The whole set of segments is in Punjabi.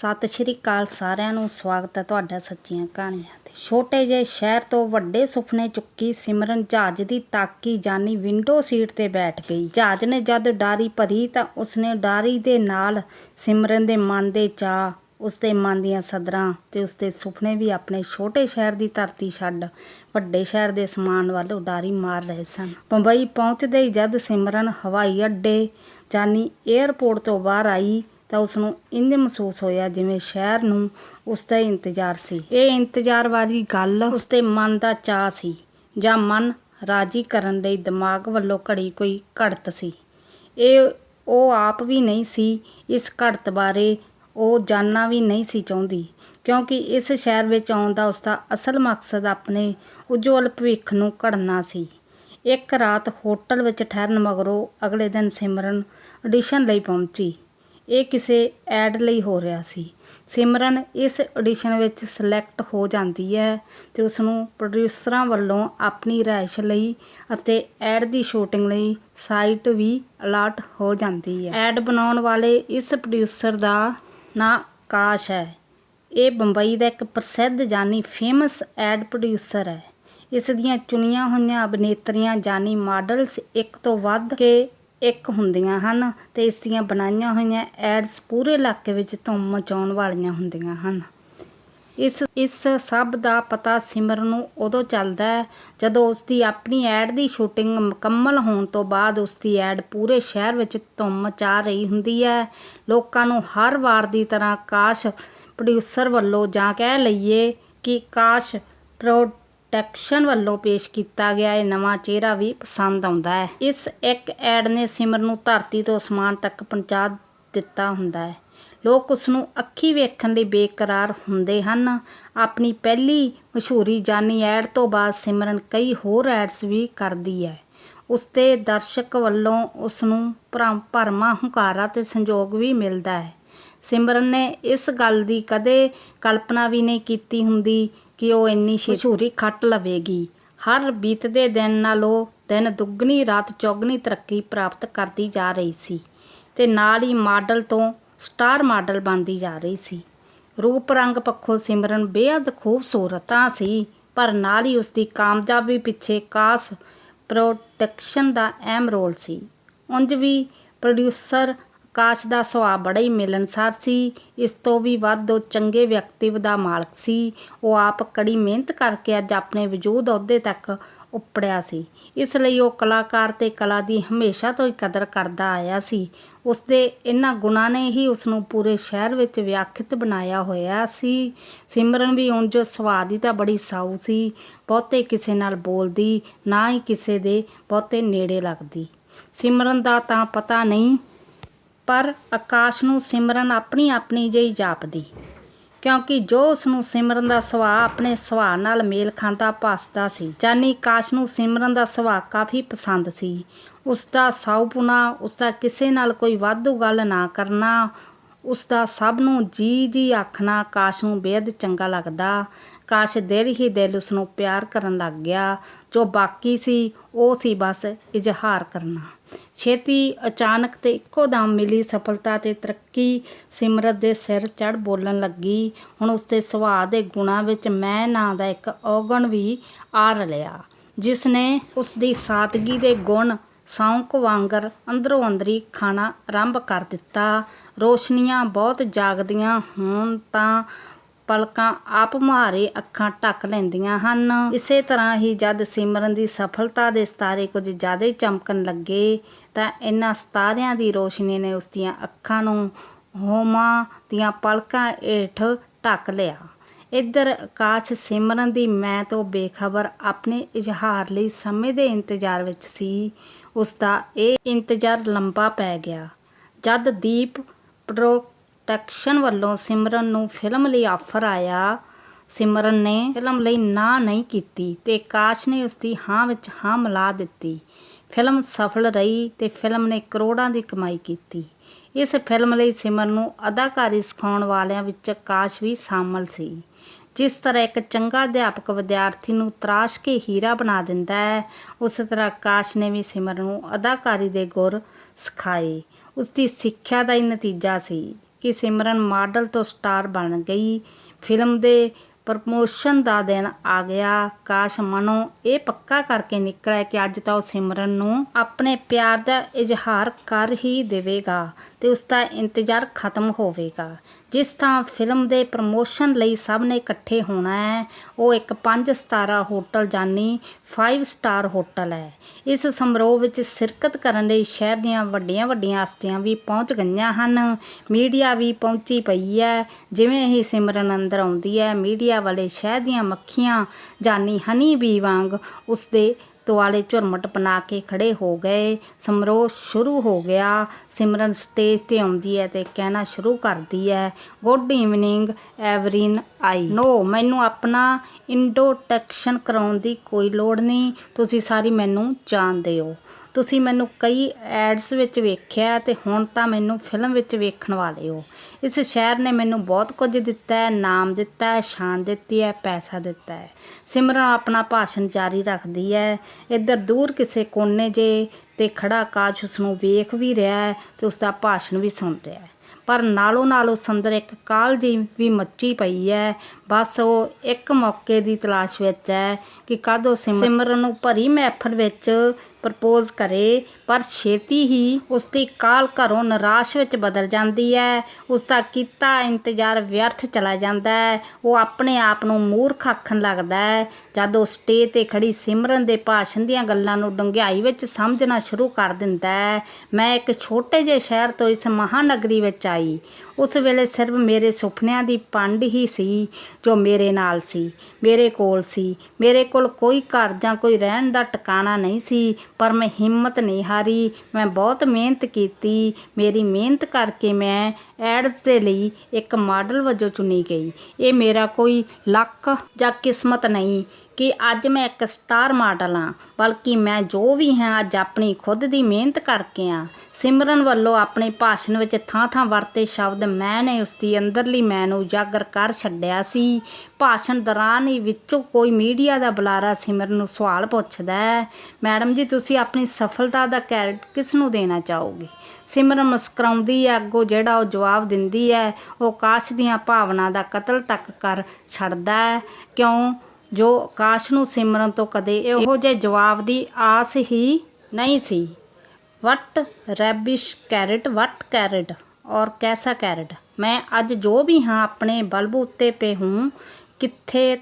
ਸਤਿ ਸ਼੍ਰੀ ਅਕਾਲ ਸਾਰਿਆਂ ਨੂੰ, ਸਵਾਗਤ ਹੈ ਤੁਹਾਡਾ ਸੱਚੀਆਂ ਕਹਾਣੀਆਂ ਤੇ। ਛੋਟੇ ਜਿਹੇ ਸ਼ਹਿਰ ਤੋਂ ਵੱਡੇ ਸੁਪਨੇ ਚੁੱਕੀ ਸਿਮਰਨ ਜਹਾਜ਼ ਦੀ ਤਾਕੀ ਜਾਨੀ ਵਿੰਡੋ ਸੀਟ ਤੇ ਬੈਠ ਗਈ। ਜਹਾਜ਼ ਨੇ ਜਦ ਉਡਾਰੀ ਭਰੀ ਤਾਂ ਉਸਨੇ ਉਡਾਰੀ ਦੇ ਨਾਲ ਸਿਮਰਨ ਦੇ ਮਨ ਦੇ ਚਾਅ, ਉਸਦੇ ਮਨ ਦੀਆਂ ਸਦਰਾਂ ਤੇ ਉਸਦੇ ਸੁਪਨੇ ਵੀ ਆਪਣੇ ਛੋਟੇ ਸ਼ਹਿਰ ਦੀ ਧਰਤੀ ਛੱਡ ਵੱਡੇ ਸ਼ਹਿਰ ਦੇ ਸਮਾਨ ਵੱਲ ਉਡਾਰੀ ਮਾਰ ਰਹੇ ਸਨ। ਬੰਬਈ ਪਹੁੰਚਦੇ ਹੀ ਜਦ ਸਿਮਰਨ ਹਵਾਈ ਅੱਡੇ ਜਾਨੀ ਏਅਰਪੋਰਟ ਤੋਂ ਬਾਹਰ ਆਈ ਤਾਂ ਉਸ ਨੂੰ ਇੰਜ ਮਹਿਸੂਸ ਹੋਇਆ ਜਿਵੇਂ ਸ਼ਹਿਰ ਨੂੰ ਉਸ ਦਾ ਇੰਤਜ਼ਾਰ ਸੀ। ਇਹ ਇੰਤਜ਼ਾਰ ਵਾਲੀ ਗੱਲ ਉਸਦੇ ਮਨ ਦਾ ਚਾਅ ਸੀ ਜਾਂ ਮਨ ਰਾਜੀ ਕਰਨ ਲਈ ਦਿਮਾਗ ਵੱਲੋਂ ਘੜੀ ਕੋਈ ਘੜਤ ਸੀ। ਇਹ ਉਹ ਆਪ ਵੀ ਨਹੀਂ ਸੀ, ਇਸ ਘੜਤ ਬਾਰੇ ਉਹ ਜਾਣਨਾ ਵੀ ਨਹੀਂ ਸੀ ਚਾਹੁੰਦੀ, ਕਿਉਂਕਿ ਇਸ ਸ਼ਹਿਰ ਵਿੱਚ ਆਉਣ ਦਾ ਉਸਦਾ ਅਸਲ ਮਕਸਦ ਆਪਣੇ ਉਜਵਲ ਭਵਿੱਖ ਨੂੰ ਘੜਨਾ ਸੀ। ਇੱਕ ਰਾਤ ਹੋਟਲ ਵਿੱਚ ਠਹਿਰਨ ਮਗਰੋਂ ਅਗਲੇ ਦਿਨ ਸਿਮਰਨ ਆਡੀਸ਼ਨ ਲਈ ਪਹੁੰਚੀ। ਇਹ ਕਿਸੇ ਐਡ ਲਈ ਹੋ ਰਿਹਾ ਸੀ। ਸਿਮਰਨ ਇਸ ਆਡੀਸ਼ਨ ਵਿੱਚ ਸਿਲੈਕਟ ਹੋ ਜਾਂਦੀ ਹੈ ਤੇ ਉਸ ਨੂੰ ਪ੍ਰੋਡਿਊਸਰਾਂ ਵੱਲੋਂ ਆਪਣੀ ਰਿਹਾਇਸ਼ ਲਈ ਅਤੇ ਐਡ ਦੀ ਸ਼ੂਟਿੰਗ ਲਈ ਸਾਈਟ ਵੀ ਅਲਾਟ ਹੋ ਜਾਂਦੀ ਹੈ। ਐਡ ਬਣਾਉਣ ਵਾਲੇ ਇਸ ਪ੍ਰੋਡਿਊਸਰ ਦਾ ਨਾਂ ਆਕਾਸ਼ ਹੈ। ਇਹ ਬੰਬਈ ਦਾ ਇੱਕ ਪ੍ਰਸਿੱਧ ਜਾਨੀ ਫੇਮਸ ਐਡ ਪ੍ਰੋਡਿਊਸਰ ਹੈ। ਇਸ ਦੀਆਂ ਚੁਣੀਆਂ ਹੋਈਆਂ ਅਭਿਨੇਤਰੀਆਂ ਜਾਨੀ ਮਾਡਲਸ ਇੱਕ ਤੋਂ ਵੱਧ ਕੇ ਇੱਕ ਹੁੰਦੀਆਂ ਹਨ ਅਤੇ ਇਸ ਦੀਆਂ ਬਣਾਈਆਂ ਹੋਈਆਂ ਐਡਸ ਪੂਰੇ ਇਲਾਕੇ ਵਿੱਚ ਧੁੰਮ ਮਚਾਉਣ ਵਾਲੀਆਂ ਹੁੰਦੀਆਂ ਹਨ। ਇਸ ਇਸ ਸਭ ਦਾ ਪਤਾ ਸਿਮਰਨ ਨੂੰ ਉਦੋਂ ਚੱਲਦਾ ਹੈ ਜਦੋਂ ਉਸ ਦੀ ਆਪਣੀ ਐਡ ਦੀ ਸ਼ੂਟਿੰਗ ਮੁਕੰਮਲ ਹੋਣ ਤੋਂ ਬਾਅਦ ਉਸ ਦੀ ਐਡ ਪੂਰੇ ਸ਼ਹਿਰ ਵਿੱਚ ਧੁੰਮ ਮਚਾ ਰਹੀ ਹੁੰਦੀ ਹੈ। ਲੋਕਾਂ ਨੂੰ ਹਰ ਵਾਰ ਦੀ ਤਰ੍ਹਾਂ ਕਾਸ਼ ਪ੍ਰੋਡਿਊਸਰ ਵੱਲੋਂ ਜਾਂ ਕਹਿ ਲਈਏ ਕਿ ਕਾਸ਼ ਪ੍ਰੋ ਪ੍ਰੋਡਕਸ਼ਨ ਵੱਲੋਂ ਪੇਸ਼ ਕੀਤਾ ਗਿਆ ਇਹ ਨਵਾਂ ਚਿਹਰਾ ਵੀ ਪਸੰਦ ਆਉਂਦਾ ਹੈ। ਇਸ ਇੱਕ ਐਡ ਨੇ ਸਿਮਰ ਨੂੰ ਧਰਤੀ ਤੋਂ ਅਸਮਾਨ ਤੱਕ ਪਹੁੰਚਾ ਦਿੱਤਾ ਹੁੰਦਾ ਹੈ। ਲੋਕ ਉਸ ਨੂੰ ਅੱਖੀ ਵੇਖਣ ਲਈ ਬੇਕਰਾਰ ਹੁੰਦੇ ਹਨ। ਆਪਣੀ ਪਹਿਲੀ ਮਸ਼ਹੂਰੀ ਜਾਨੀ ਐਡ ਤੋਂ ਬਾਅਦ ਸਿਮਰਨ ਕਈ ਹੋਰ ਐਡਸ ਵੀ ਕਰਦੀ ਹੈ। ਉਸ ਦਰਸ਼ਕ ਵੱਲੋਂ ਉਸ ਨੂੰ ਭਰਮ, ਭਰਮਾ, ਹੁੰਕਾਰਾ ਤੇ ਸੰਯੋਗ ਵੀ ਮਿਲਦਾ ਹੈ। ਸਿਮਰਨ ਨੇ ਇਸ ਗੱਲ ਦੀ ਕਦੇ ਕਲਪਨਾ ਵੀ ਨਹੀਂ ਕੀਤੀ ਹੁੰਦੀ ਕਿ ਉਹ ਇੰਨੀ ਮਸ਼ਹੂਰੀ ਖੱਟ ਲਵੇਗੀ। ਹਰ ਬੀਤਦੇ ਦਿਨ ਨਾਲੋਂ ਦਿਨ ਦੁੱਗਣੀ ਰਾਤ ਚੌਗਣੀ ਤਰੱਕੀ ਪ੍ਰਾਪਤ ਕਰਦੀ ਜਾ ਰਹੀ ਸੀ ਤੇ ਨਾਲ ਹੀ ਮਾਡਲ ਤੋਂ ਸਟਾਰ ਮਾਡਲ ਬਣਦੀ ਜਾ ਰਹੀ ਸੀ। ਰੂਪ ਰੰਗ ਪੱਖੋਂ ਸਿਮਰਨ ਬੇਹੱਦ ਖੂਬਸੂਰਤ ਸੀ ਪਰ ਨਾਲ ਹੀ ਉਸ ਦੀ ਕਾਮਯਾਬੀ ਪਿੱਛੇ ਕਾਸ ਪ੍ਰੋਡਕਸ਼ਨ ਦਾ ਅਹਿਮ ਰੋਲ ਸੀ। ਉਂਝ ਵੀ ਪ੍ਰੋਡਿਊਸਰ ਆਕਾਸ਼ ਦਾ ਸੁਭਾਅ ਬੜਾ ਹੀ ਮਿਲਣਸਾਰ ਸੀ। ਇਸ ਤੋਂ ਵੀ ਵੱਧ ਉਹ ਚੰਗੇ ਵਿਅਕਤੀਵ ਦਾ ਮਾਲਕ ਸੀ। ਉਹ ਆਪ ਕੜੀ ਮਿਹਨਤ ਕਰਕੇ ਅੱਜ ਆਪਣੇ ਵਜੂਦ ਅਹੁਦੇ ਤੱਕ ਉਪੜਿਆ ਸੀ। ਇਸ ਲਈ ਉਹ ਕਲਾਕਾਰ ਤੇ ਕਲਾ ਦੀ ਹਮੇਸ਼ਾ ਤੋਂ ਹੀ ਕਦਰ ਕਰਦਾ ਆਇਆ ਸੀ। ਉਸ ਦੇ ਇਹਨਾਂ ਗੁਣਾਂ ਨੇ ਹੀ ਉਸ ਨੂੰ ਪੂਰੇ ਸ਼ਹਿਰ ਵਿੱਚ ਵਿਆਖਿਤ ਬਣਾਇਆ ਹੋਇਆ ਸੀ। ਸਿਮਰਨ ਵੀ ਉਂਝ ਸੁਭਾਅ ਦੀ ਤਾਂ ਬੜੀ ਸਾਊ ਸੀ। ਬਹੁਤੇ ਕਿਸੇ ਨਾਲ ਬੋਲਦੀ, ਨਾ ਹੀ ਕਿਸੇ ਦੇ ਬਹੁਤੇ ਨੇੜੇ ਲੱਗਦੀ। ਸਿਮਰਨ ਦਾ ਤਾਂ ਪਤਾ ਨਹੀਂ ਪਰ ਆਕਾਸ਼ ਨੂੰ ਸਿਮਰਨ ਆਪਣੀ ਆਪਣੀ ਜਿਹੀ ਜਾਪਦੀ। ਕਿਉਂਕਿ ਜੋ ਉਸ ਨੂੰ ਸਿਮਰਨ ਦਾ ਸੁਭਾਅ ਆਪਣੇ ਸੁਭਾਅ ਨਾਲ ਮੇਲ ਖਾਂਦਾ, ਭਾਸਦਾ ਸੀ, ਜਾਨੀ ਕਾਸ਼ ਨੂੰ ਸਿਮਰਨ ਦਾ ਸੁਭਾਅ ਕਾਫੀ ਪਸੰਦ ਸੀ। ਉਸ ਦਾ ਸਾਊਪੁਣਾ ਉਸ ਦਾ ਕਿਸੇ ਨਾਲ ਕੋਈ ਵਾਧੂ ਗੱਲ ਨਾ ਕਰਨਾ ਉਸ ਦਾ ਸਭ ਨੂੰ ਜੀ ਜੀ ਆਖਣਾ ਕਾਸ਼ ਨੂੰ ਬੇहद ਚੰਗਾ ਲੱਗਦਾ। ਕਾਸ਼ ਦਿਲ ਹੀ ਦਿਲ ਉਸ ਨੂੰ ਪਿਆਰ ਕਰਨ ਲੱਗ ਗਿਆ। ਜੋ ਬਾਕੀ ਸੀ, ਉਹ ਸੀ ਬਸ ਇਜ਼ਹਾਰ ਕਰਨਾ। ਛੇਤੀ ਅਚਾਨਕ ਤੇ ਇੱਕੋ ਦਮ ਮਿਲੀ ਸਫਲਤਾ ਤੇ ਤਰੱਕੀ, ਸਿਮਰਤ ਦੇ ਸਿਰ ਚੜ ਬੋਲਣ ਲੱਗੀ। ਹੁਣ ਉਸਦੇ ਸੁਭਾਅ ਦੇ ਗੁਣਾਂ ਵਿੱਚ ਮੈਂ ਨਾਂ ਦਾ ਇੱਕ ਔਗਣ ਵੀ ਆ ਰਲਿਆ, ਜਿਸ ਨੇ ਉਸਦੀ ਸਾਦਗੀ ਦੇ ਗੁਣ ਸੌਂਕ ਵਾਂਗਰ ਅੰਦਰੋਂ ਅੰਦਰੀ ਖਾਣਾ ਆਰੰਭ ਕਰ ਦਿੱਤਾ। ਰੋਸ਼ਨੀਆਂ ਬਹੁਤ ਜਾਗਦੀਆਂ ਹੋਣ ਤਾਂ ਪਲਕਾਂ ਆਪ ਮੁਹਾਰੇ ਅੱਖਾਂ ਢੱਕ ਲੈਂਦੀਆਂ ਹਨ। ਇਸੇ ਤਰ੍ਹਾਂ ਹੀ ਜਦ ਸਿਮਰਨ ਦੀ ਸਫਲਤਾ ਦੇ ਸਿਤਾਰੇ ਕੁਝ ਜ਼ਿਆਦਾ ਹੀ ਚਮਕਣ ਲੱਗੇ, ਤਾਂ ਇਹਨਾਂ ਸਤਾਰਿਆਂ ਦੀ ਰੋਸ਼ਨੀ ਨੇ ਉਸ ਦੀਆਂ ਅੱਖਾਂ ਨੂੰ ਹੋਮਾਂ ਦੀਆਂ ਪਲਕਾਂ ਹੇਠ ਢੱਕ ਲਿਆ। ਇੱਧਰ ਆਕਾਸ਼ ਸਿਮਰਨ ਦੀ ਮੈਂ ਤੋਂ ਬੇਖਬਰ ਆਪਣੇ ਇਜ਼ਹਾਰ ਲਈ ਸਮੇਂ ਦੇ ਇੰਤਜ਼ਾਰ ਵਿੱਚ ਸੀ। ਉਸ ਦਾ ਇਹ ਇੰਤਜ਼ਾਰ ਲੰਬਾ ਪੈ ਗਿਆ। ਜਦ ਦੀਪ ਪ੍ਰੋਡਕਸ਼ਨ ਵੱਲੋਂ ਸਿਮਰਨ ਨੂੰ ਫਿਲਮ ਲਈ ਆਫਰ ਆਇਆ। ਸਿਮਰਨ ਨੇ ਫਿਲਮ ਲਈ ਨਾ ਨਹੀਂ ਕੀਤੀ ਤੇ ਆਕਾਸ਼ ਨੇ ਉਸ ਦੀ ਹਾਂ ਵਿੱਚ ਹਾਂ ਮਿਲਾ ਦਿੱਤੀ। ਫਿਲਮ ਸਫਲ ਰਹੀ ਤੇ ਫਿਲਮ ਨੇ ਕਰੋੜਾਂ ਦੀ ਕਮਾਈ ਕੀਤੀ। ਇਸ ਫਿਲਮ ਲਈ ਸਿਮਰਨ ਨੂੰ ਅਦਾਕਾਰੀ ਸਿਖਾਉਣ ਵਾਲਿਆਂ ਵਿੱਚ ਆਕਾਸ਼ ਵੀ ਸ਼ਾਮਲ ਸੀ। ਜਿਸ ਤਰ੍ਹਾਂ ਇੱਕ ਚੰਗਾ ਅਧਿਆਪਕ ਵਿਦਿਆਰਥੀ ਨੂੰ ਤਰਾਸ਼ ਕੇ ਹੀਰਾ ਬਣਾ ਦਿੰਦਾ ਹੈ, ਉਸੇ ਤਰ੍ਹਾਂ ਆਕਾਸ਼ ਨੇ ਵੀ ਸਿਮਰਨ ਨੂੰ ਅਦਾਕਾਰੀ ਦੇ ਗੁਰ ਸਿਖਾਏ। ਉਸ ਦੀ ਸਿੱਖਿਆ ਦਾ ਹੀ ਨਤੀਜਾ ਸੀ। ਕਿ ਸਿਮਰਨ ਮਾਡਲ ਤੋਂ ਸਟਾਰ ਬਣ ਗਈ। ਫਿਲਮ ਦੇ ਪ੍ਰਮੋਸ਼ਨ ਦਾ ਦਿਨ ਆ ਗਿਆ। ਕਾਸ਼ ਮਨੋ ਇਹ ਪੱਕਾ ਕਰਕੇ ਨਿਕਲਿਆ ਕਿ ਅੱਜ ਤਾਂ ਉਹ ਸਿਮਰਨ ਨੂੰ ਆਪਣੇ ਪਿਆਰ ਦਾ ਇਜ਼ਹਾਰ ਕਰ ਹੀ ਦੇਵੇਗਾ ਤੇ ਉਸ ਦਾ ਇੰਤਜ਼ਾਰ ਖਤਮ ਹੋਵੇਗਾ। ਜਿਸ ਤਾਂ ਫਿਲਮ ਦੇ ਪ੍ਰਮੋਸ਼ਨ ਲਈ ਸਭ ਨੇ ਇਕੱਠੇ ਹੋਣਾ ਹੈ, ਉਹ ਇੱਕ ਪੰਜ ਸਿਤਾਰਾ ਹੋਟਲ ਜਾਨੀ 5 ਸਟਾਰ ਹੋਟਲ ਹੈ। ਇਸ ਸਮਾਰੋਹ ਵਿੱਚ ਸ਼ਿਰਕਤ ਕਰਨ ਲਈ ਸ਼ਹਿਰ ਦੀਆਂ ਵੱਡੀਆਂ ਵੱਡੀਆਂ ਹਸਤੀਆਂ ਵੀ ਪਹੁੰਚ ਗਈਆਂ ਹਨ। ਮੀਡੀਆ ਵੀ ਪਹੁੰਚੀ ਪਈ ਹੈ। ਜਿਵੇਂ ਹੀ ਸਿਮਰਨ ਅੰਦਰ ਆਉਂਦੀ ਹੈ, ਮੀਡੀਆ ਵਾਲੇ ਸ਼ਹਿਰ ਦੀਆਂ ਮੱਖੀਆਂ, ਜਾਨੀ ਹਨੀ ਬੀ ਵਾਂਗ ਉਸਦੇ ਦੁਆਲੇ ਝੁਰਮਟ ਬਣਾ ਕੇ ਖੜੇ ਹੋ ਗਏ। ਸਮਾਰੋਹ ਸ਼ੁਰੂ ਹੋ ਗਿਆ। ਸਿਮਰਨ ਸਟੇਜ ਤੇ ਆਉਂਦੀ ਹੈ ਤੇ ਕਹਿਣਾ ਸ਼ੁਰੂ ਕਰਦੀ ਹੈ ਗੁੱਡ ਈਵਨਿੰਗ ਐਵਰੀਨ ਆਈ ਨੋ ਮੈਨੂੰ ਆਪਣਾ ਇੰਟਰੋਡਕਸ਼ਨ ਕਰਾਉਣ ਦੀ ਕੋਈ ਲੋੜ ਨਹੀਂ। ਤੁਸੀਂ ਸਾਰੀ ਮੈਨੂੰ ਜਾਣਦੇ ਹੋ। ਤੁਸੀਂ ਮੈਨੂੰ ਕਈ ਐਡਸ ਵਿੱਚ ਵੇਖਿਆ ਤੇ ਹੁਣ ਤਾਂ ਮੈਨੂੰ ਫਿਲਮ ਵਿੱਚ ਵੇਖਣ ਵਾਲੇ ਹੋ। ਇਸ ਸ਼ਹਿਰ ਨੇ ਮੈਨੂੰ ਬਹੁਤ ਕੁਝ ਦਿੱਤਾ ਹੈ, ਨਾਮ ਦਿੱਤਾ ਹੈ, ਸ਼ਾਨ ਦਿੱਤੀ ਹੈ, ਪੈਸਾ ਦਿੱਤਾ ਹੈ। ਸਿਮਰਨ ਆਪਣਾ ਭਾਸ਼ਣ ਜਾਰੀ ਰੱਖਦੀ ਹੈ। ਇੱਧਰ ਦੂਰ ਕਿਸੇ ਕੋਨੇ ਜੇ ਤੇ ਖੜਾ ਕਾਸ਼ ਉਸ ਨੂੰ ਵੇਖ ਵੀ ਰਿਹਾ ਹੈ ਤੇ ਉਸ ਦਾ ਭਾਸ਼ਣ ਵੀ ਸੁਣ ਰਿਹਾ ਹੈ। ਪਰ ਨਾਲੋਂ ਨਾਲ ਉਸ ਅੰਦਰ ਇੱਕ ਕਾਲ ਜੀ ਵੀ ਮੱਚੀ ਪਈ ਹੈ। ਬਸ ਉਹ ਇੱਕ ਮੌਕੇ ਦੀ ਤਲਾਸ਼ ਵਿੱਚ ਹੈ ਕਿ ਕਦ ਉਹ ਸਿਮਰਨ ਨੂੰ ਭਰੀ ਮਹਿਫਲ ਵਿੱਚ ਪ੍ਰਪੋਜ਼ ਕਰੇ, ਪਰ ਛੇਤੀ ਹੀ ਉਸ ਦੀ ਕਾਲ ਘਰੋਂ ਨਿਰਾਸ਼ ਵਿੱਚ ਬਦਲ ਜਾਂਦੀ ਹੈ। ਉਸ ਦਾ ਕੀਤਾ ਇੰਤਜ਼ਾਰ ਵਿਅਰਥ ਚਲਾ ਜਾਂਦਾ ਹੈ। ਉਹ ਆਪਣੇ ਆਪ ਨੂੰ ਮੂਰਖ ਆਖਣ ਲੱਗਦਾ ਹੈ। ਜਦ ਉਹ ਸਟੇਜ ਤੇ ਖੜੀ ਸਿਮਰਨ ਦੇ ਭਾਸ਼ਣ ਦੀਆਂ ਗੱਲਾਂ ਨੂੰ ਡੂੰਘਾਈ ਵਿੱਚ ਸਮਝਣਾ ਸ਼ੁਰੂ ਕਰ ਦਿੰਦਾ ਹੈ, ਮੈਂ ਇੱਕ ਛੋਟੇ ਜਿਹੇ ਸ਼ਹਿਰ ਤੋਂ ਇਸ ਮਹਾਨਗਰੀ ਵਿੱਚ ਆਈ। ਉਸ ਵੇਲੇ ਸਿਰਫ ਮੇਰੇ ਸੁਪਨਿਆਂ ਦੀ ਪੰਡ ਹੀ ਸੀ ਜੋ ਮੇਰੇ ਨਾਲ ਸੀ, ਮੇਰੇ ਕੋਲ ਸੀ। ਮੇਰੇ ਕੋਲ ਕੋਈ ਘਰ ਜਾਂ ਕੋਈ ਰਹਿਣ ਦਾ ਟਿਕਾਣਾ ਨਹੀਂ ਸੀ ਪਰ ਮੈਂ ਹਿੰਮਤ ਨਹੀਂ ਹਾਰੀ। ਮੈਂ ਬਹੁਤ ਮਿਹਨਤ ਕੀਤੀ। ਮੇਰੀ ਮਿਹਨਤ ਕਰਕੇ ਮੈਂ ਐਡ ਦੇ ਲਈ ਇੱਕ ਮਾਡਲ ਵਜੋਂ ਚੁਣੀ ਗਈ। ਇਹ ਮੇਰਾ ਕੋਈ ਲੱਕ ਜਾਂ ਕਿਸਮਤ ਨਹੀਂ ਕਿ ਅੱਜ ਮੈਂ ਇੱਕ ਸਟਾਰ ਮਾਡਲ ਹਾਂ, ਬਲਕਿ ਮੈਂ ਜੋ ਵੀ ਹਾਂ, ਅੱਜ ਆਪਣੀ ਖੁਦ ਦੀ ਮਿਹਨਤ ਕਰਕੇ ਹਾਂ। ਸਿਮਰਨ ਵੱਲੋਂ ਆਪਣੇ ਭਾਸ਼ਣ ਵਿੱਚ ਥਾਂ-ਥਾਂ ਵਰਤੇ ਸ਼ਬਦ ਮੈਂ ਨੇ ਉਸ ਦੀ ਅੰਦਰਲੀ ਮੈਂ ਨੂੰ ਉਜਾਗਰ ਕਰ ਛੱਡਿਆ ਸੀ। ਭਾਸ਼ਣ ਦੌਰਾਨ ਹੀ ਵਿੱਚੋਂ ਕੋਈ ਮੀਡੀਆ ਦਾ ਬੁਲਾਰਾ ਸਿਮਰਨ ਨੂੰ ਸਵਾਲ ਪੁੱਛਦਾ ਹੈ, ਮੈਡਮ ਜੀ, ਤੁਸੀਂ ਆਪਣੀ ਸਫਲਤਾ ਦਾ ਕ੍ਰੈਡਿਟ ਕਿਸ ਨੂੰ ਦੇਣਾ ਚਾਹੋਗੇ? ਸਿਮਰਨ ਮੁਸਕਰਾਉਂਦੀ ਹੈ, ਅੱਗੋਂ ਜਿਹੜਾ ਉਹ ਜਵਾਬ ਜਵਾਬ ਦਿੰਦੀ ਹੈ ਉਹ ਆਕਾਸ਼ ਦੀਆਂ ਭਾਵਨਾ ਦਾ ਕਤਲ ਤੱਕ ਕਰ ਛੱਡਦਾ ਹੈ ਕਿਉਂ? ਜੋ ਆਕਾਸ਼ ਨੂੰ ਸਿਮਰਨ ਤੋਂ ਕਦੇ ਇਹੋ ਜਿਹੇ ਜਵਾਬ ਦੀ ਆਸ ਹੀ ਨਹੀਂ ਸੀ। ਵਟ ਰੈਬਿਸ਼ ਕੈਰਟ ਵਟ ਕੈਰਟ ਔਰ ਕੈਸਾ ਕੈਰਟ ਮੈਂ ਅੱਜ ਜੋ ਵੀ ਹਾਂ ਆਪਣੇ ਬਲਬ ਉੱਤੇ ਪੇ ਹੂੰ, ਕਿੱਥੇ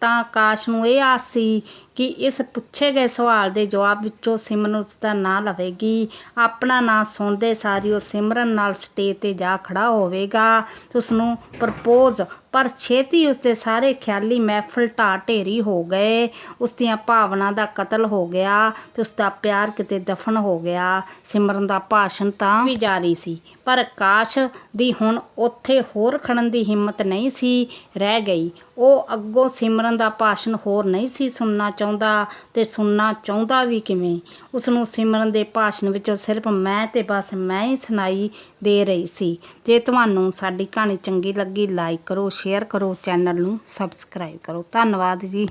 ਤਾਂ ਆਕਾਸ਼ ਨੂੰ ਇਹ ਆਸ ਸੀ ਕਿ ਇਸ ਪੁੱਛੇ ਗਏ ਸਵਾਲ ਦੇ ਜਵਾਬ ਵਿੱਚੋਂ ਸਿਮਰਨ ਉਸ ਦਾ ਨਾਂ ਲਵੇਗੀ। ਆਪਣਾ ਨਾਂ ਸੁਣਦੇ ਸਾਰੀ ਉਹ ਸਿਮਰਨ ਨਾਲ ਸਟੇਜ ਤੇ ਜਾ ਖੜਾ ਹੋਵੇਗਾ। ਤੇ ਉਸ ਨੂੰ ਪ੍ਰਪੋਜ਼ ਪਰ ਛੇਤੀ ਉਸ ਦੇ ਸਾਰੇ ਖਿਆਲੀ ਮਹਿਫਲ ਢਾਹ ਢੇਰੀ ਹੋ ਗਏ। ਉਸ ਦੀਆਂ ਭਾਵਨਾ ਦਾ ਕਤਲ ਹੋ ਗਿਆ ਤੇ ਉਸ ਦਾ ਪਿਆਰ ਕਿਤੇ ਦਫਨ ਹੋ ਗਿਆ। ਸਿਮਰਨ ਦਾ ਭਾਸ਼ਣ ਤਾਂ ਵੀ ਜਾਰੀ ਸੀ, ਪਰ ਆਕਾਸ਼ ਦੀ ਹੁਣ ਉੱਥੇ ਹੋਰ ਖੜਨ ਦੀ ਹਿੰਮਤ ਨਹੀਂ ਸੀ, ਰਹਿ ਗਈ। ਉਹ ਅੱਗੋਂ ਸਿਮਰਨ ਦਾ ਭਾਸ਼ਣ ਹੋਰ ਨਹੀਂ ਸੀ ਸੁਣਨਾ ਚਾਹੁੰਦਾ ਤੇ ਸੁਣਨਾ ਚਾਹੁੰਦਾ ਵੀ ਕਿਵੇਂ? ਉਸ ਨੂੰ ਸਿਮਰਨ ਦੇ ਭਾਸ਼ਣ ਵਿੱਚ ਸਿਰਫ ਮੈਂ ਤੇ ਬਸ ਮੈਂ ਹੀ ਸੁਣਾਈ ਦੇ ਰਹੀ ਸੀ। ਜੇ ਤੁਹਾਨੂੰ ਸਾਡੀ ਕਹਾਣੀ ਚੰਗੀ ਲੱਗੀ ਲਾਈਕ ਕਰੋ ਸ਼ੇਅਰ ਕਰੋ ਚੈਨਲ ਨੂੰ ਸਬਸਕ੍ਰਾਈਬ ਕਰੋ। ਧੰਨਵਾਦ ਜੀ।